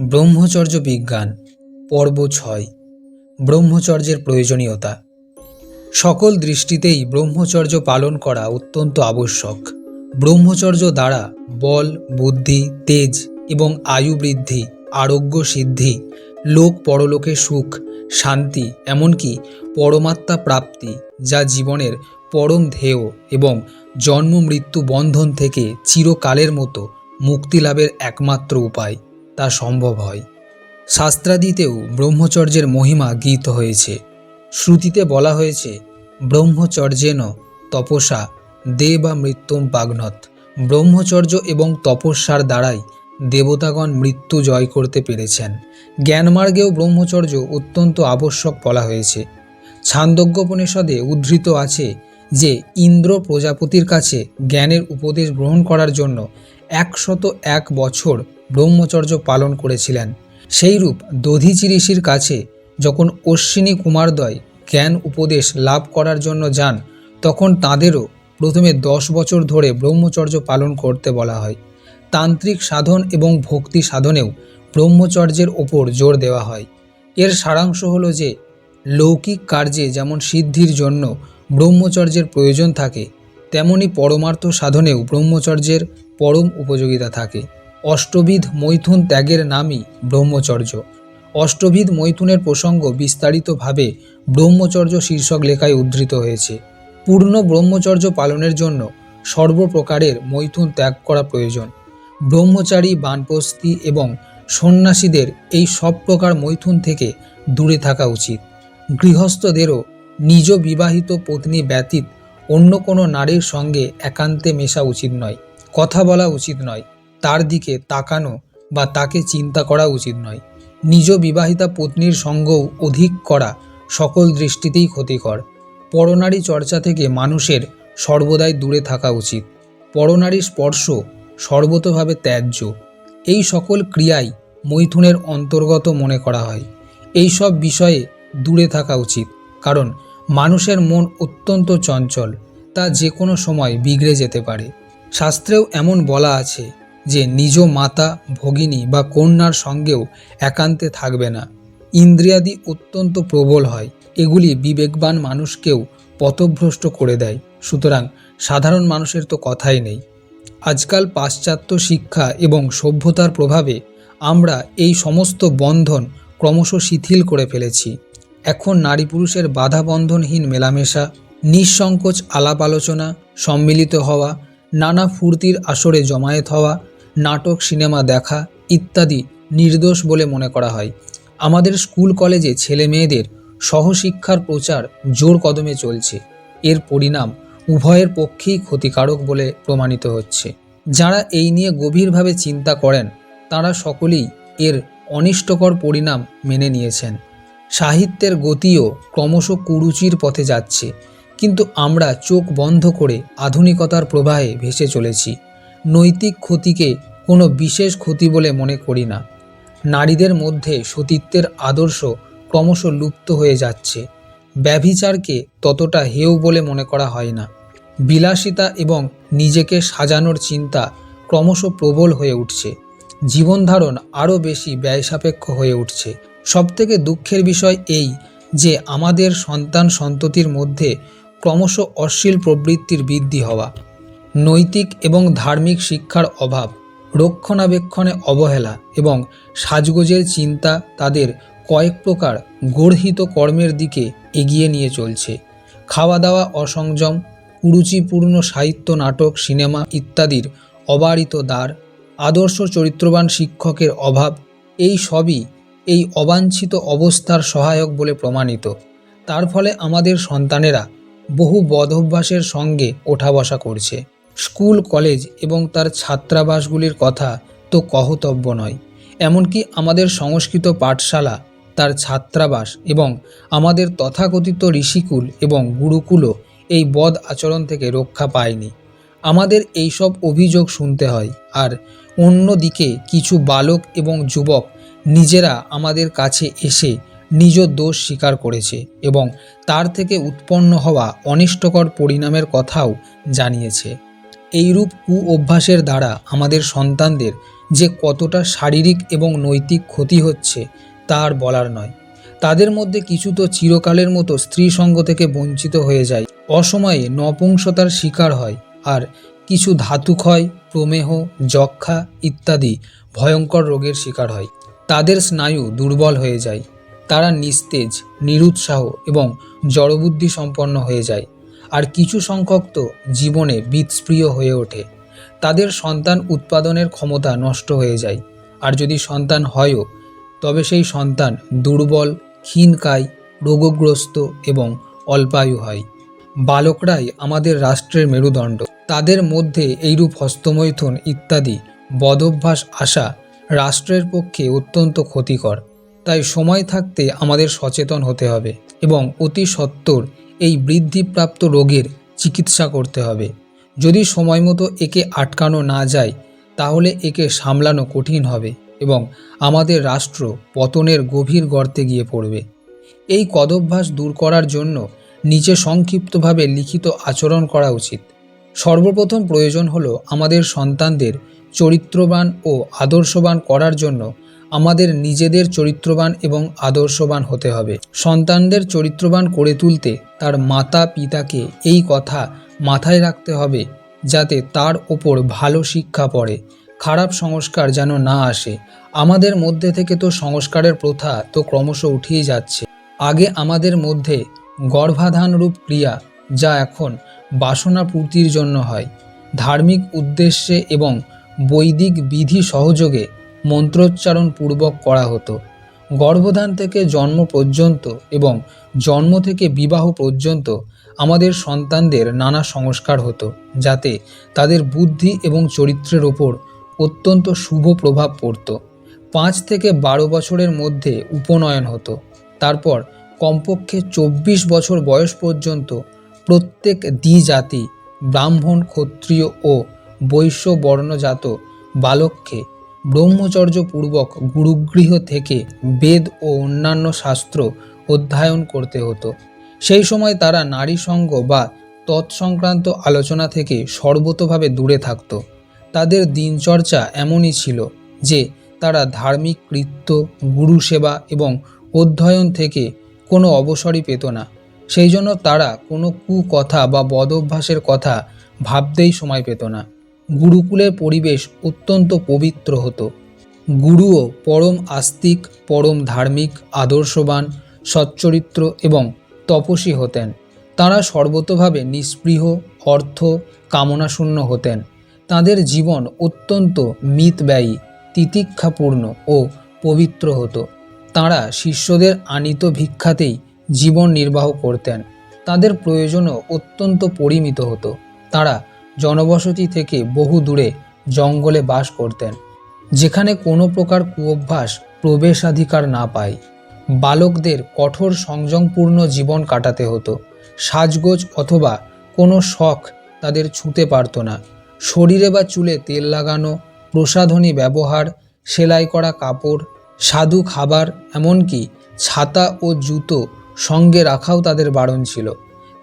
ব্রহ্মচর্য বিজ্ঞান, পর্ব ছয়, ব্রহ্মচর্যের প্রয়োজনীয়তা। সকল দৃষ্টিতেই ব্রহ্মচর্য পালন করা অত্যন্ত আবশ্যক। ব্রহ্মচর্য দ্বারা বল, বুদ্ধি, তেজ এবং আয়ু বৃদ্ধি, আরোগ্য সিদ্ধি, লোক পরলোকে সুখ, শান্তি, এমনকি পরমাত্মা প্রাপ্তি, যা জীবনের পরম ধ্যেয় এবং জন্ম মৃত্যু বন্ধন থেকে চিরকালের মতো মুক্তি লাভের একমাত্র উপায়। তা সম্ভব হয়। শাস্ত্রাদিতেও ব্রহ্মচর্যের মহিমা গীত হয়েছে। শ্রুতিতে বলা হয়েছে, ব্রহ্মচর্যেন তপসা দে বা মৃত্যুম পাগ্নত। ব্রহ্মচর্য এবং তপস্যার দ্বারাই দেবতাগণ মৃত্যু জয় করতে পেরেছেন। জ্ঞানমার্গেও ব্রহ্মচর্য অত্যন্ত আবশ্যক বলা হয়েছে। ছান্দোগ্যোপনিষদে উদ্ধৃত আছে যে, ইন্দ্র প্রজাপতির কাছে জ্ঞানের উপদেশ গ্রহণ করার জন্য একশত এক বছর ব্রহ্মচর্য পালন করেছিলেন। সেইরূপ দধিচি ঋষির কাছে যখন অশ্বিনী কুমারদ্বয় জ্ঞান উপদেশ লাভ করার জন্য যান, তখন তাঁদেরও প্রথমে দশ বছর ধরে ব্রহ্মচর্য পালন করতে বলা হয়। তান্ত্রিক সাধন এবং ভক্তি সাধনেও ব্রহ্মচর্যের ওপর জোর দেওয়া হয়। এর সারাংশ হলো যে, লৌকিক কার্যে যেমন সিদ্ধির জন্য ব্রহ্মচর্যের প্রয়োজন থাকে, তেমনি পরমার্থ সাধনেও ব্রহ্মচর্যের পরম উপযোগিতা থাকে। অষ্টবিধ মৈথুন ত্যাগের নামই ব্রহ্মচর্য। অষ্টবিধ মৈথুনের প্রসঙ্গ বিস্তারিতভাবে ব্রহ্মচর্য শীর্ষক লেখায় উদ্ধৃত হয়েছে। পূর্ণ ব্রহ্মচর্য পালনের জন্য সর্বপ্রকারের মৈথুন ত্যাগ করা প্রয়োজন। ব্রহ্মচারী, বানপ্রস্থি এবং সন্ন্যাসীদের এই সব প্রকার মৈথুন থেকে দূরে থাকা উচিত। গৃহস্থদেরও নিজ বিবাহিত পত্নী ব্যতীত অন্য কোনো নারীর সঙ্গে একান্তে মেশা উচিত নয়। কথা বলা উচিত নয়। তার দিকে তাকানো বা তাকে চিন্তা করা উচিত নয়। নিজ বিবাহিতা পত্নীর সঙ্গও অধিক করা সকল দৃষ্টিতেই ক্ষতিকর। পরনারী চর্চা থেকে মানুষের সর্বদাই দূরে থাকা উচিত। পরনারী স্পর্শ সর্বতভাবে ত্যায্য। এই সকল ক্রিয়াই মৈথুনের অন্তর্গত মনে করা হয়। এই সব বিষয়ে দূরে থাকা উচিত, কারণ মানুষের মন অত্যন্ত চঞ্চল, তা যে কোনো সময় বিগড়ে যেতে পারে। শাস্ত্রেও এমন বলা আছে যে নিজ মাতা, ভগিনী বা কন্যার সঙ্গেও একান্তে থাকবে না। ইন্দ্রিয়াদি অত্যন্ত প্রবল হয়, এগুলি বিবেকবান মানুষকেও পথভ্রষ্ট করে দেয়। সুতরাং সাধারণ মানুষের তো কথাই নেই। আজকাল পাশ্চাত্য শিক্ষা এবং সভ্যতার প্রভাবে আমরা এই সমস্ত বন্ধন ক্রমশ শিথিল করে ফেলেছি। এখন নারী পুরুষের বাধা বন্ধনহীন মেলামেশা, নিঃসংকোচ আলাপ আলোচনা, সম্মিলিত হওয়া, নানা ফুর্তির আসরে জমায়েত হওয়া নাটক, সিনেমা, দেখা ইত্যাদি নির্দোষ বলে মনে করা হয়। আমাদের স্কুল, কলেজে ছেলে মেয়েদের সহশিক্ষার প্রচার জোর কদমে চলছে। এর পরিণাম উভয়ের পক্ষেই ক্ষতিকারক বলে প্রমাণিত হচ্ছে। যারা এই নিয়ে গভীরভাবে চিন্তা করেন, তারা সকলেই এর অনিষ্টকর পরিণাম মেনে নিয়েছেন। সাহিত্যের গতিও ক্রমশ কুরুচির পথে যাচ্ছে, কিন্তু আমরা চোখ বন্ধ করে আধুনিকতার প্রবাহে ভেসে চলেছি। নৈতিক ক্ষতিকে কোনো বিশেষ ক্ষতি বলে মনে করি না। নারীদের মধ্যে সতীত্বের আদর্শ ক্রমশ লুপ্ত হয়ে যাচ্ছে। ব্যভিচারকে ততটা হেয় বলে মনে করা হয় না। বিলাসিতা এবং নিজেকে সাজানোর চিন্তা ক্রমশ প্রবল হয়ে উঠছে। জীবনধারণ আরও বেশি ব্যয়সাপেক্ষ হয়ে উঠছে। সবথেকে দুঃখের বিষয় এই যে আমাদের সন্তান সন্ততির মধ্যে ক্রমশ অশ্লীল প্রবৃত্তির বৃদ্ধি হওয়া। নৈতিক এবং ধার্মিক শিক্ষার অভাব, রক্ষণাবেক্ষণে অবহেলা এবং সাজগোজের চিন্তা তাদের কয়েক প্রকার গর্হিত কর্মের দিকে এগিয়ে নিয়ে চলছে। খাওয়া দাওয়া অসংযম, কুরুচিপূর্ণ সাহিত্য, নাটক, সিনেমা ইত্যাদির অবারিত দ্বার, আদর্শ চরিত্রবান শিক্ষকের অভাব, এই সবই এই অবাঞ্ছিত অবস্থার সহায়ক বলে প্রমাণিত। তার ফলে আমাদের সন্তানেরা বহু বদভ্যাসের সঙ্গে ওঠা বসা করছে। স্কুল, কলেজ এবং তার ছাত্রাবাসগুলির কথা তো কহতব্য নয়। এমনকি আমাদের সংস্কৃত পাঠশালা, তার ছাত্রাবাস এবং আমাদের তথাকথিত ঋষিকুল এবং গুরুকুলও এই বদ আচরণ থেকে রক্ষা পায়নি। আমাদের এইসব অভিযোগ শুনতে হয় আর অন্যদিকে কিছু বালক এবং যুবক নিজেরা আমাদের কাছে এসে নিজ দোষ স্বীকার করেছে এবং তার থেকে উৎপন্ন হওয়া অনিষ্টকর পরিণামের কথাও জানিয়েছে। এইরূপ কু অভ্যাসের দ্বারা আমাদের সন্তানদের যে কতটা শারীরিক এবং নৈতিক ক্ষতি হচ্ছে তা আর বলার নয়। তাদের মধ্যে কিছু তো চিরকালের মতো স্ত্রী সঙ্গ থেকে বঞ্চিত হয়ে যায়। অসময়ে নপুংসতার শিকার হয় আর কিছু ধাতুক্ষয় প্রমেহ, যক্ষা ইত্যাদি ভয়ঙ্কর রোগের শিকার হয়। তাদের স্নায়ু দুর্বল হয়ে যায়। তারা নিস্তেজ, নিরুৎসাহ এবং জড়বুদ্ধি সম্পন্ন হয়ে যায়। আর কিছু সংখ্যক তো জীবনে বিৎস্প্রিয় হয়ে ওঠে। তাদের সন্তান উৎপাদনের ক্ষমতা নষ্ট হয়ে যায়। আর যদি সন্তান হয়ও, তবে সেই সন্তান দুর্বল ক্ষীণকায় রোগগ্রস্ত এবং অল্পায়ু হয়। বালকরাই আমাদের রাষ্ট্রের মেরুদণ্ড। তাদের মধ্যে এইরূপ হস্তমৈথুন ইত্যাদি বদভ্যাস আসা রাষ্ট্রের পক্ষে অত্যন্ত ক্ষতিকর। তাই সময় থাকতে আমাদের সচেতন হতে হবে এবং অতি সত্বর এই বৃদ্ধিপ্রাপ্ত রোগের চিকিৎসা করতে হবে। যদি সময় মতো একে আটকানো না যায়, তাহলে একে সামলানো কঠিন হবে এবং আমাদের রাষ্ট্র পতনের গভীর গর্তে গিয়ে পড়বে। এই কদভ্যাস দূর করার জন্য নিচে সংক্ষিপ্তভাবে লিখিত আচরণ করা উচিত। সর্বপ্রথম প্রয়োজন হলো আমাদের সন্তানদের চরিত্রবান ও আদর্শবান করার জন্য আমাদের নিজেদের চরিত্রবান এবং আদর্শবান হতে হবে। সন্তানদের চরিত্রবান করে তুলতে তার মাতা পিতাকে এই কথা মাথায় রাখতে হবে যাতে তার ওপর ভালো শিক্ষা পড়ে। খারাপ সংস্কার যেন না আসে। আমাদের মধ্যে থেকে তো সংস্কারের প্রথা তো ক্রমশ উঠিয়ে যাচ্ছে। আগে আমাদের মধ্যে গর্ভাধানরূপ ক্রিয়া যা এখন বাসনা পূর্তির জন্য হয়। ধার্মিক উদ্দেশ্যে এবং বৈদিক বিধি সহযোগে মন্ত্রোচ্চারণ পূর্বক করা হতো। গর্ভধান থেকে জন্ম পর্যন্ত এবং জন্ম থেকে বিবাহ পর্যন্ত আমাদের সন্তানদের নানা সংস্কার হতো, যাতে তাদের বুদ্ধি এবং চরিত্রের ওপর অত্যন্ত শুভ প্রভাব পড়ত। পাঁচ থেকে বারো বছরের মধ্যে উপনয়ন হতো। তারপর কমপক্ষে চব্বিশ বছর বয়স পর্যন্ত প্রত্যেক দ্বিজাতি, ব্রাহ্মণ, ক্ষত্রিয় ও বৈশ্য বর্ণজাত বালককে ব্রহ্মচর্যপূর্বক গুরুগৃহ থেকে বেদ ও অন্যান্য শাস্ত্র অধ্যয়ন করতে হতো। সেই সময় তারা নারী সঙ্গ বা তৎসংক্রান্ত আলোচনা থেকে সর্বতভাবে দূরে থাকত। তাদের দিনচর্চা এমনই ছিল যে তারা ধার্মিক, কৃত্য গুরু সেবা এবং অধ্যয়ন থেকে কোনো অবসরই পেত না। সেই জন্য তারা কোনো কুকথা বা বদভ্যাসের কথা ভাবতেই সময় পেত না। গুরুকুলের পরিবেশ অত্যন্ত পবিত্র হতো। গুরুও পরম আস্তিক, পরম ধার্মিক, আদর্শবান, সচ্চরিত্র এবং তপস্বী হতেন। তাঁরা সর্বতভাবে নিস্পৃহ, অর্থ, কামনাশূন্য হতেন। তাদের জীবন অত্যন্ত মিতব্যয়ী, তিতিক্ষাপূর্ণ ও পবিত্র হতো। তাঁরা শিষ্যদের আনিত ভিক্ষাতেই জীবন নির্বাহ করতেন। তাদের প্রয়োজনও অত্যন্ত পরিমিত হতো। তারা জনবসতি থেকে বহু দূরে জঙ্গলে বাস করতেন, যেখানে কোনো প্রকার কুঅভ্যাস প্রবেশাধিকার না পায়। বালকদের কঠোর সংযমপূর্ণ জীবন কাটাতে হতো। সাজগোজ অথবা কোনো শখ তাদের ছুঁতে পারত না। শরীরে বা চুলে তেল লাগানো, প্রসাধনী ব্যবহার, সেলাই করা কাপড় স্বাদু খাবার, এমনকি ছাতা ও জুতো সঙ্গে রাখাও তাদের বারণ ছিল।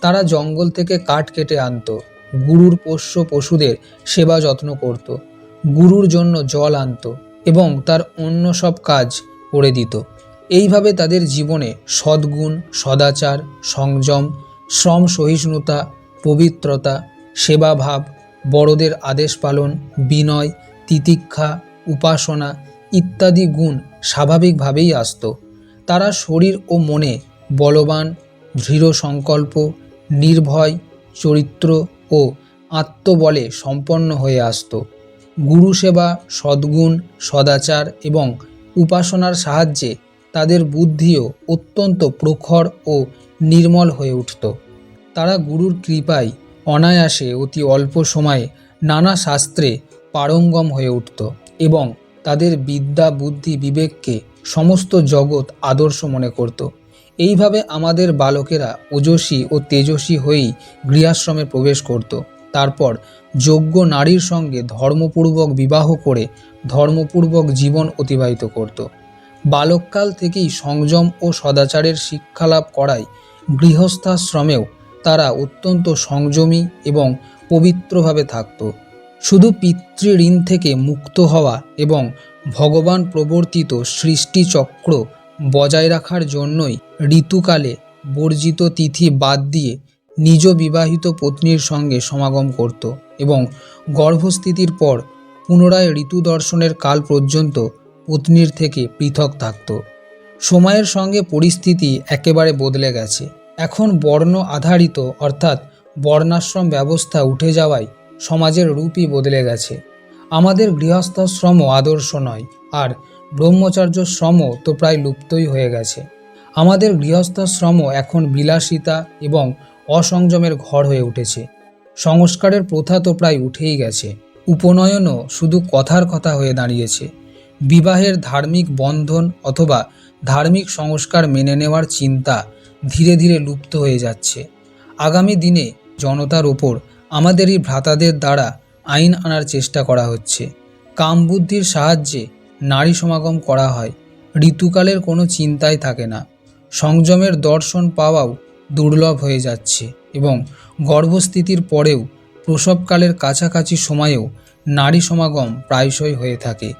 তারা জঙ্গল থেকে কাঠ কেটে আনতো। গুরুর পোষ্য পশুদের সেবা যত্ন করত, গুরুর জন্য জল আনতো এবং তার অন্য সব কাজ করে দিত। এইভাবে তাদের জীবনে সদ্গুণ, সদাচার, সংযম, শ্রম সহিষ্ণুতা, পবিত্রতা, সেবাভাব, বড়দের আদেশ পালন, বিনয়, তিতিক্ষা, উপাসনা ইত্যাদি গুণ স্বাভাবিকভাবেই আসত। তারা শরীর ও মনে বলবান দৃঢ় সংকল্প নির্ভয়, চরিত্র ও আত্মবলে সম্পন্ন হয়ে আসত। গুরু সেবা সদ্গুণ, সদাচার এবং উপাসনার সাহায্যে তাদের বুদ্ধিও অত্যন্ত প্রখর ও নির্মল হয়ে উঠত। তারা গুরুর কৃপায় অনায়াসে অতি অল্প সময়ে নানা শাস্ত্রে পারঙ্গম হয়ে উঠত এবং তাদের বিদ্যা, বুদ্ধি, বিবেককে সমস্ত জগৎ আদর্শ মনে করত। এইভাবে আমাদের বালকেরা ওজস্বী ও তেজস্বী হয়েই গৃহাশ্রমে প্রবেশ করত। তারপর যোগ্য নারীর সঙ্গে ধর্মপূর্বক বিবাহ করে ধর্মপূর্বক জীবন অতিবাহিত করত। বালককাল থেকেই সংযম ও সদাচারের শিক্ষালাভ করায় গৃহস্থাশ্রমেও তারা অত্যন্ত সংযমী এবং পবিত্রভাবে থাকত। শুধু পিতৃঋণ থেকে মুক্ত হওয়া এবং ভগবান প্রবর্তিত সৃষ্টিচক্র বজায় রাখার জন্যই ঋতুকালে বর্জিত তিথি বাদ দিয়ে নিজ বিবাহিত পত্নীর সঙ্গে সমাগম করত এবং গর্ভস্থিতির পর পুনরায় ঋতু দর্শনের কাল পর্যন্ত পত্নীর থেকে পৃথক থাকত। সময়ের সঙ্গে পরিস্থিতি একেবারে বদলে গেছে। এখন বর্ণ আধারিত অর্থাৎ বর্ণাশ্রম ব্যবস্থা উঠে যাওয়ায় সমাজের রূপই বদলে গেছে। আমাদের গৃহস্থাশ্রম আদর্শ নয়, আর ব্রহ্মচর্য শ্রম তো প্রায় লুপ্তই হয়ে গেছে। আমাদের গৃহস্থাশ্রম এখন বিলাসিতা এবং অসংযমের ঘর হয়ে উঠেছে। সংস্কারের প্রথা তো প্রায় উঠেই গেছে। উপনয়নও শুধু কথার কথা হয়ে দাঁড়িয়েছে। বিবাহের ধার্মিক বন্ধন অথবা ধার্মিক সংস্কার মেনে নেওয়ার চিন্তা ধীরে ধীরে লুপ্ত হয়ে যাচ্ছে। আগামী দিনে জনতার ওপর আমাদেরই ভ্রাতাদের দ্বারা আইন আনার চেষ্টা করা হচ্ছে। কামবুদ্ধির সাহায্যে নারী সমাগম করা হয়। ঋতুকালের কোনো চিন্তাই থাকে না। সংযমের দর্শন পাওয়াও দুর্লভ হয়ে যাচ্ছে এবং গর্ভস্থিতির পরেও প্রসবকালের কাছাকাছি সময়েও নারী সমাগম প্রায়শই হয়ে থাকে।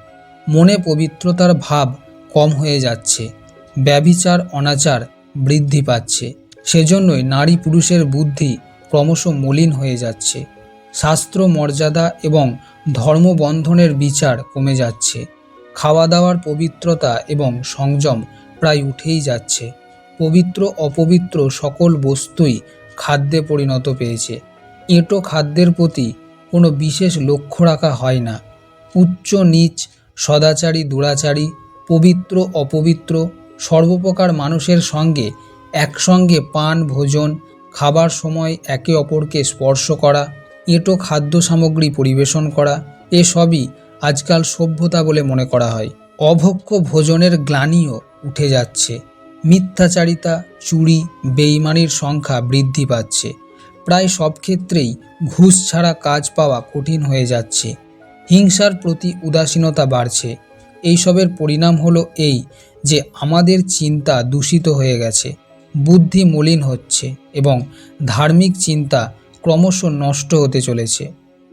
মনে পবিত্রতার ভাব কম হয়ে যাচ্ছে। ব্যভিচার, অনাচার বৃদ্ধি পাচ্ছে। সেজন্যই নারী পুরুষের বুদ্ধি ক্রমশ মলিন হয়ে যাচ্ছে। শাস্ত্র মর্যাদা এবং ধর্মবন্ধনের বিচার কমে যাচ্ছে। খাওয়া দাওয়ার পবিত্রতা এবং সংযম প্রায় উঠেই যাচ্ছে। পবিত্র, অপবিত্র সকল বস্তুই খাদ্যে পরিণত পেয়েছে। এঁটো খাদ্যের প্রতি কোনো বিশেষ লক্ষ্য রাখা হয় না। উচ্চ নীচ, সদাচারী, দুরাচারী, পবিত্র, অপবিত্র, সর্বপ্রকার মানুষের সঙ্গে একসঙ্গে পান, ভোজন, খাবার সময় একে অপরকে স্পর্শ করা, এঁটো খাদ্য সামগ্রী পরিবেশন করা, এসবই আজকাল সভ্যতা বলে মনে করা হয়। অভক্ষ ভোজনের গ্লানিও উঠে যাচ্ছে। মিথ্যাচারিতা, চুরি বেইমানির সংখ্যা বৃদ্ধি পাচ্ছে। প্রায় সব ক্ষেত্রেই ঘুষ ছাড়া কাজ পাওয়া কঠিন হয়ে যাচ্ছে। হিংসার প্রতি উদাসীনতা বাড়ছে। এইসবের পরিণাম হলো এই যে আমাদের চিন্তা দূষিত হয়ে গেছে। বুদ্ধি মলিন হচ্ছে এবং ধার্মিক চিন্তা ক্রমশ নষ্ট হতে চলেছে।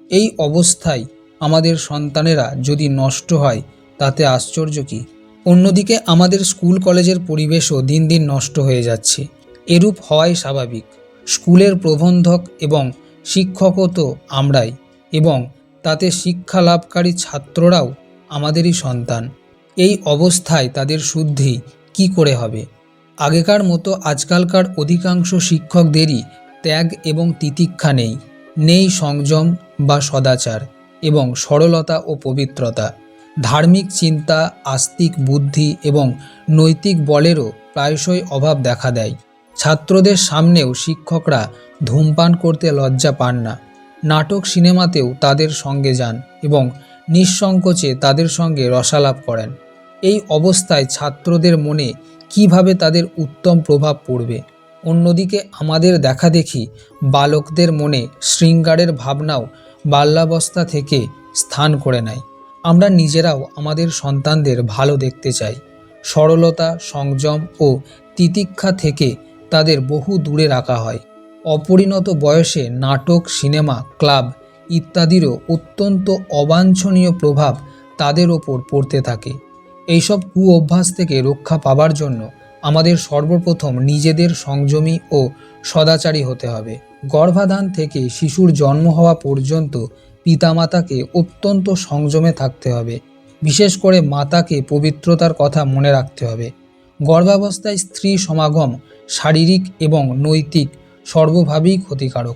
এই অবস্থায় আমাদের সন্তানেরা যদি নষ্ট হয়, তাতে আশ্চর্য কী? অন্যদিকে আমাদের স্কুল কলেজের পরিবেশও দিন দিন নষ্ট হয়ে যাচ্ছে। এরূপ হওয়াই স্বাভাবিক। স্কুলের প্রবন্ধক এবং শিক্ষকও তো আমরাই এবং তাতে শিক্ষা লাভকারী ছাত্ররাও আমাদেরই সন্তান। এই অবস্থায় তাদের শুদ্ধি কি করে হবে? আগেকার মতো আজকালকার অধিকাংশ শিক্ষকদেরই ত্যাগ এবং তিতিক্ষা নেই নেই সংযম বা সদাচার। এবং সরলতা ও পবিত্রতা, ধার্মিক চিন্তা, আস্তিক বুদ্ধি এবং নৈতিক বলেরও প্রায়শই অভাব দেখা দেয়। ছাত্রদের সামনেও শিক্ষকরা ধূমপান করতে লজ্জা পান না। নাটক সিনেমাতেও তাদের সঙ্গে যান এবং নিঃসংকোচে তাদের সঙ্গে রসালাপ করেন। এই অবস্থায় ছাত্রদের মনে কীভাবে তাদের উত্তম প্রভাব পড়বে? অন্যদিকে আমাদের দেখা দেখি বালকদের মনে শৃঙ্গারের ভাবনাও বাল্যাবস্থা থেকে স্থান করে নেয়। আমরা নিজেরাও আমাদের সন্তানদের ভালো দেখতে চাই। সরলতা, সংযম ও তিতিক্ষা থেকে তাদের বহু দূরে রাখা হয়। অপরিণত বয়সে নাটক, সিনেমা, ক্লাব ইত্যাদিরও অত্যন্ত অবাঞ্ছনীয় প্রভাব তাদের ওপর পড়তে থাকে। এইসব কু অভ্যাস থেকে রক্ষা পাবার জন্য আমাদের সর্বপ্রথম নিজেদের সংযমী ও সদাচারী হতে হবে। গর্ভাধান থেকে শিশুর জন্ম হওয়া পর্যন্ত পিতামাতাকে অত্যন্ত সংযমে থাকতে হবে। বিশেষ করে মাতাকে পবিত্রতার কথা মনে রাখতে হবে। গর্ভাবস্থায় স্ত্রী সমাগম শারীরিক এবং নৈতিক সর্বভাবেই ক্ষতিকারক।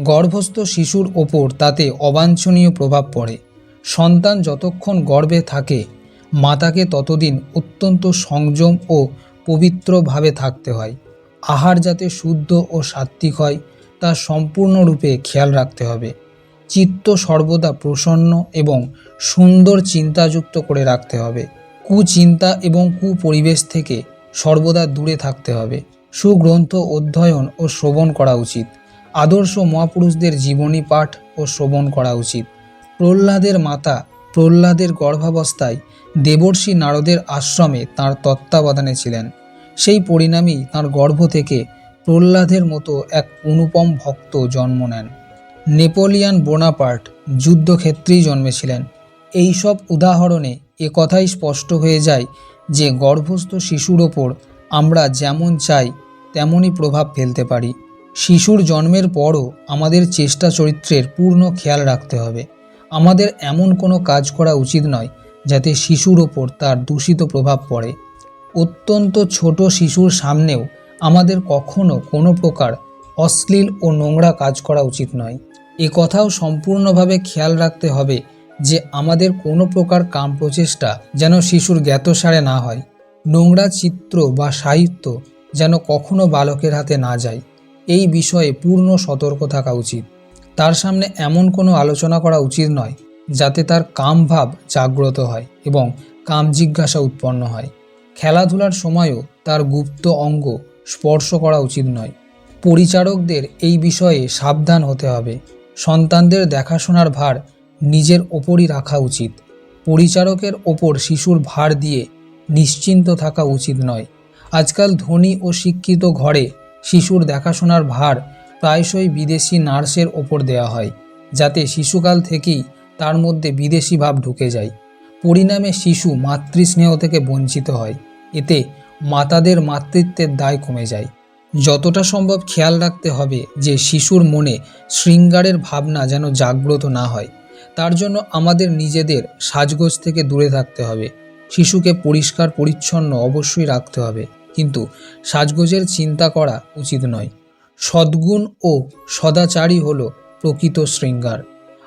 গর্ভস্থ শিশুর ওপর তাতে অবাঞ্ছনীয় প্রভাব পড়ে। সন্তান যতক্ষণ গর্ভে থাকে, মাতাকে ততদিন অত্যন্ত সংযম ও পবিত্রভাবে থাকতে হয়। আহার যাতে শুদ্ধ ও সাত্ত্বিক হয়, তা সম্পূর্ণরূপে খেয়াল রাখতে হবে। চিত্ত সর্বদা প্রসন্ন এবং সুন্দর চিন্তাযুক্ত করে রাখতে হবে। কুচিন্তা এবং কুপরিবেশ থেকে সর্বদা দূরে থাকতে হবে। সুগ্রন্থ অধ্যয়ন ও শ্রবণ করা উচিত। আদর্শ মহাপুরুষদের জীবনী পাঠ ও শ্রবণ করা উচিত। প্রহ্লাদের মাতা প্রহ্লাদের গর্ভাবস্থায় দেবর্ষি নারদের আশ্রমে তার তত্ত্বাবধানে ছিলেন। সেই পরিণামেই তার গর্ভ থেকে প্রহ্লাদের মতো এক অনুপম ভক্ত জন্ম নেন। নেপোলিয়ান বোনাপার্ট যুদ্ধক্ষেত্রেই জন্মেছিলেন। এই সব উদাহরণে কথাই স্পষ্ট হয়ে যায় যে গর্ভস্থ শিশুর ওপর আমরা যেমন চাই, তেমনই প্রভাব ফেলতে পারি। শিশুর জন্মের পরও আমাদের চেষ্টা চরিত্রের পূর্ণ খেয়াল রাখতে হবে। আমাদের এমন কোনো কাজ করা উচিত নয় যাতে শিশুর ওপর তার দূষিত প্রভাব পড়ে। অত্যন্ত ছোট শিশুর সামনেও আমাদের কখনো কোনো প্রকার অশ্লীল ও নোংরা কাজ করা উচিত নয়। এ কথাও সম্পূর্ণভাবে খেয়াল রাখতে হবে যে আমাদের কোনো প্রকার কাম প্রচেষ্টা যেন শিশুর জ্ঞাতসারে না হয়। নোংরা চিত্র বা সাহিত্য যেন কখনো বালকের হাতে না যায়। এই বিষয়ে পূর্ণ সতর্ক থাকা উচিত। তার সামনে এমন কোনো আলোচনা করা উচিত নয় যাতে তার কাম ভাব জাগ্রত হয় এবং কাম জিজ্ঞাসা উৎপন্ন হয়। খেলাধুলার সময়ও তার গুপ্ত অঙ্গ স্পর্শ করা উচিত নয়। পরিচারকদের এই বিষয়ে সাবধান হতে হবে। সন্তানদের দেখাশোনার ভার নিজের ওপরই রাখা উচিত। পরিচারকের ওপর শিশুর ভার দিয়ে নিশ্চিন্ত থাকা উচিত নয়। আজকাল ধনী ও শিক্ষিত ঘরে শিশুর দেখাশোনার ভার প্রায়শই বিদেশি নার্সের ওপর দেওয়া হয়, যাতে শিশুকাল থেকেই তার মধ্যে বিদেশি ভাব ঢুকে যায়। পরিণামে শিশু মাতৃস্নেহ থেকে বঞ্চিত হয়। এতে মাতাদের মাতৃত্বের দায় কমে যায়। যতটা সম্ভব খেয়াল রাখতে হবে যে শিশুর মনে শৃঙ্গারের ভাবনা যেন জাগ্রত না হয়। তার জন্য আমাদের নিজেদের সাজগোজ থেকে দূরে থাকতে হবে। শিশুকে পরিষ্কার, পরিচ্ছন্ন অবশ্যই রাখতে হবে। কিন্তু সাজগোজের চিন্তা করা উচিত নয়। সদ্গুণ ও সদাচারই হল প্রকৃত শৃঙ্গার।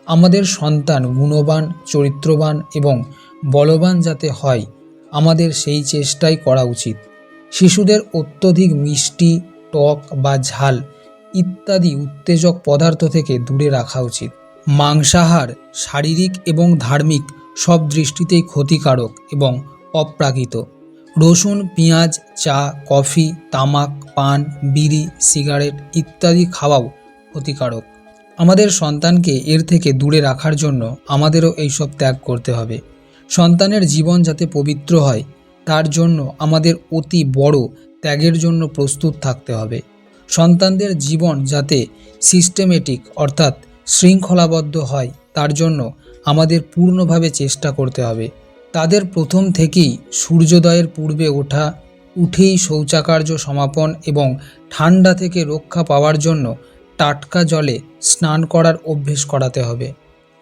আমাদের সন্তান গুণবান, চরিত্রবান এবং বলবান যাতে হয়, আমাদের সেই চেষ্টাই করা উচিত। শিশুদের অত্যধিক মিষ্টি, টক বা ঝাল ইত্যাদি উত্তেজক পদার্থ থেকে দূরে রাখা উচিত। মাংসাহার শারীরিক এবং ধার্মিক সব দৃষ্টিতেই ক্ষতিকারক এবং অপ্রাকৃত। রসুন, পেঁয়াজ, চা, কফি, তামাক, পান, বিড়ি, সিগারেট ইত্যাদি খাওয়াও ক্ষতিকারক। আমাদের সন্তানকে এর থেকে দূরে রাখার জন্য আমাদেরও এইসব ত্যাগ করতে হবে। সন্তানের জীবন যাতে পবিত্র হয়, তার জন্য আমাদের অতি বড় ত্যাগের জন্য প্রস্তুত থাকতে হবে। সন্তানদের জীবন যাতে সিস্টেমেটিক অর্থাৎ শৃঙ্খলাবদ্ধ হয়, তার জন্য আমাদের পূর্ণভাবে চেষ্টা করতে হবে। তাদের প্রথম থেকেই সূর্যোদয়ের পূর্বে ওঠা, উঠেই শৌচাকার্য সমাপন এবং ঠান্ডা থেকে রক্ষা পাওয়ার জন্য টাটকা জলে স্নান করার অভ্যেস করাতে হবে।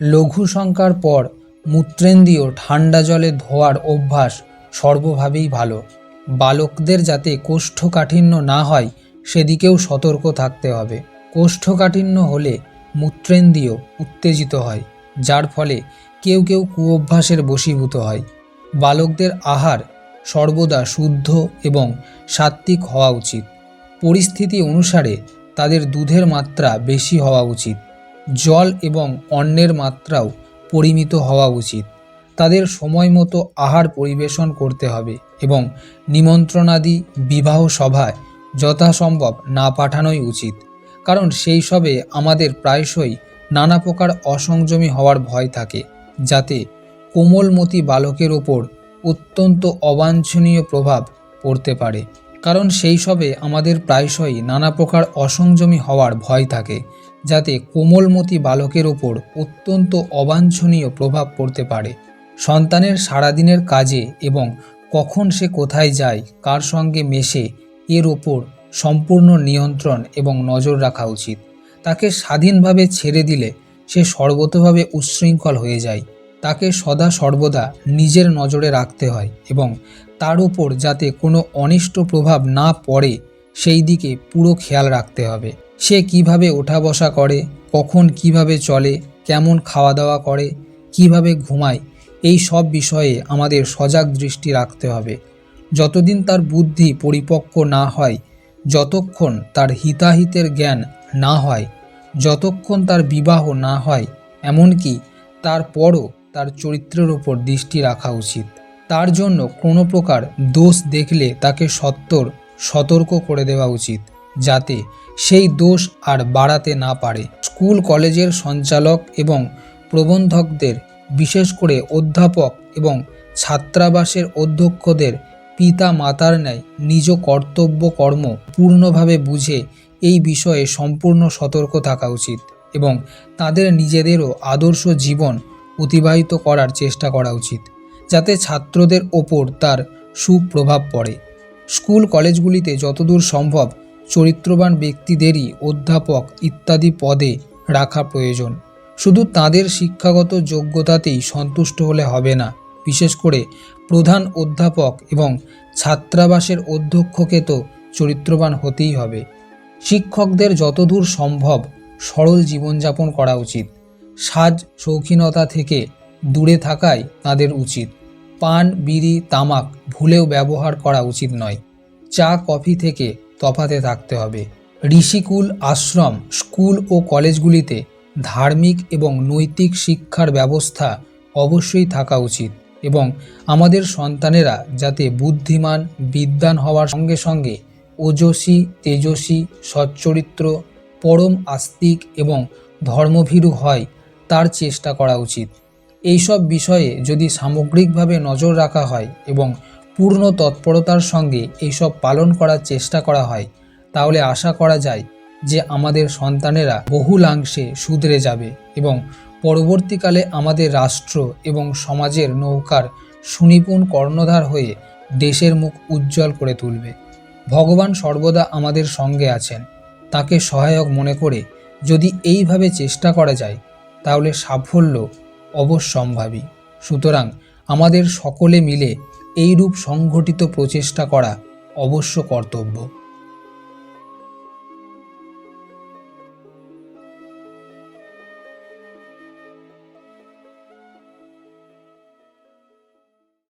লঘু সংখ্যার পর মূত্রেন্দ্রিয় ঠান্ডা জলে ধোয়ার অভ্যাস সর্বভাবেই ভালো। বালকদের যাতে কোষ্ঠকাঠিন্য না হয়, সেদিকেও সতর্ক থাকতে হবে। কোষ্ঠকাঠিন্য হলে মূত্রেন্দ্রিয় উত্তেজিত হয়, যার ফলে কেউ কেউ কুঅভ্যাসের বশীভূত হয়। বালকদের আহার সর্বদা শুদ্ধ এবং সাত্ত্বিক হওয়া উচিত। পরিস্থিতি অনুসারে তাদের দুধের মাত্রা বেশি হওয়া উচিত। জল এবং অন্নের মাত্রাও পরিমিত হওয়া উচিত। তাদের সময় মতো আহার পরিবেশন করতে হবে এবং নিমন্ত্রণাদি বিবাহ সভায় যথাসম্ভব না পাঠানোই উচিত। কারণ সেই সবে আমাদের প্রায়শই নানা প্রকার অসংযমী হওয়ার ভয় থাকে, যাতে কোমলমতি বালকের ওপর অত্যন্ত অবাঞ্ছনীয় প্রভাব পড়তে পারে। কারণ সেই সবে আমাদের প্রায়শই নানা প্রকার অসংযমী হওয়ার ভয় থাকে, যাতে কোমলমতি বালকের ওপর অত্যন্ত অবাঞ্ছনীয় প্রভাব পড়তে পারে। সন্তানের সারাদিনের কাজে এবং কখন সে কোথায় যায়, কার সঙ্গে মেশে, এর ওপর সম্পূর্ণ নিয়ন্ত্রণ এবং নজর রাখা উচিত। তাকে স্বাধীনভাবে ছেড়ে দিলে সে সর্বতভাবে উচ্ছৃঙ্খল হয়ে যায়। তাকে সদা সর্বদা নিজের নজরে রাখতে হয় এবং তার উপর যাতে কোনো অনিষ্ট প্রভাব না পড়ে, সেই দিকে পুরো খেয়াল রাখতে হবে। সে কীভাবে ওঠা বসা করে, কখন কীভাবে চলে, কেমন খাওয়া দাওয়া করে, কীভাবে ঘুমায়, এই সব বিষয়ে আমাদের সজাগ দৃষ্টি রাখতে হবে। যতদিন তার বুদ্ধি পরিপক্ক না হয়, যতক্ষণ তার হিতাহিতের জ্ঞান না হয়, যতক্ষণ তার বিবাহ না হয়, এমনকি তারপরও তার চরিত্রের ওপর দৃষ্টি রাখা উচিত। তার জন্য কোনো প্রকার দোষ দেখলে তাকে সত্তর সতর্ক করে দেওয়া উচিত, যাতে সেই দোষ আর বাড়াতে না পারে। স্কুল, কলেজের সঞ্চালক এবং প্রবন্ধকদের, বিশেষ করে অধ্যাপক এবং ছাত্রাবাসের অধ্যক্ষদের পিতা মাতার ন্যায় নিজ কর্তব্য কর্ম পূর্ণভাবে বুঝে এই বিষয়ে সম্পূর্ণ সতর্ক থাকা উচিত এবং তাদের নিজেদেরও আদর্শ জীবন অতিবাহিত করার চেষ্টা করা উচিত। যাতে ছাত্রদের ওপর তার সুপ্রভাব পড়ে। স্কুল কলেজগুলিতে যতদূর সম্ভব চরিত্রবান ব্যক্তিদেরই অধ্যাপক ইত্যাদি পদে রাখা প্রয়োজন। শুধু তাদের শিক্ষাগত যোগ্যতাতেই সন্তুষ্ট হলে হবে না। বিশেষ করে প্রধান অধ্যাপক এবং ছাত্রাবাসের অধ্যক্ষকে তো চরিত্রবান হতেই হবে। শিক্ষকদের যতদূর সম্ভব সরল জীবনযাপন করা উচিত। সাজ শৌখিনতা থেকে দূরে থাকাই তাদের উচিত। পান, বিড়ি, তামাক ভুলেও ব্যবহার করা উচিত নয়। চা, কফি থেকে তফাতে থাকতে হবে। ঋষিকুল আশ্রম স্কুল ও কলেজগুলিতে ধার্মিক এবং নৈতিক শিক্ষার ব্যবস্থা অবশ্যই থাকা উচিত এবং আমাদের সন্তানেরা যাতে বুদ্ধিমান, বিদ্বান হওয়ার সঙ্গে সঙ্গে ওজস্বী তেজস্বী সচ্চরিত্র, পরম আস্তিক এবং ধর্মভীরু হয়, তার চেষ্টা করা উচিত। এইসব বিষয়ে যদি সামগ্রিকভাবে নজর রাখা হয় এবং পূর্ণ তৎপরতার সঙ্গে এইসব পালন করার চেষ্টা করা হয়, তাহলে আশা করা যায় যে আমাদের সন্তানেরা বহুলাংশে শুধরে যাবে এবং পরবর্তীকালে আমাদের রাষ্ট্র এবং সমাজের নৌকার সুনিপুণ কর্ণধার হয়ে দেশের মুখ উজ্জ্বল করে তুলবে। ভগবান সর্বদা আমাদের সঙ্গে আছেন। তাকে সহায়ক মনে করে যদি এইভাবে চেষ্টা করা যায়, তাহলে সাফল্য অবশ্যম্ভাবী। সুতরাং আমাদের সকলে মিলে এইরূপ সংঘটিত প্রচেষ্টা করা অবশ্য কর্তব্য।